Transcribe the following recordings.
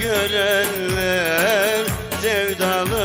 görenler sevdalanıyor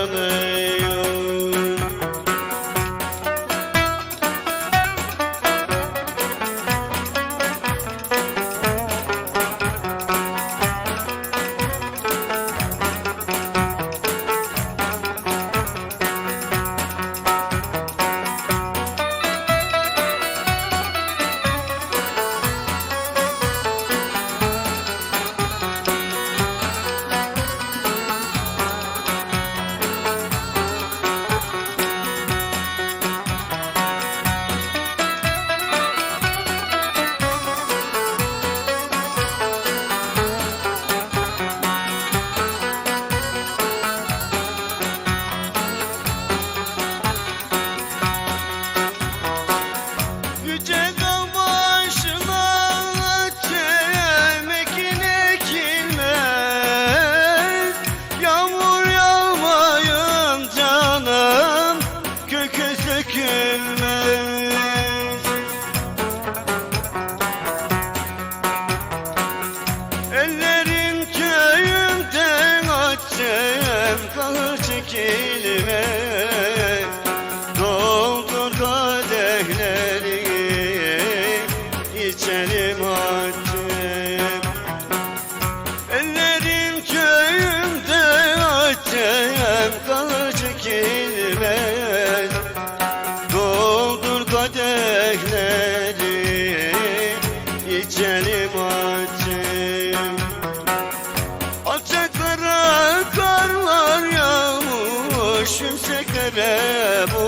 açem kahır çekilmez Doldur kadehleri. İçelim açem Yeah.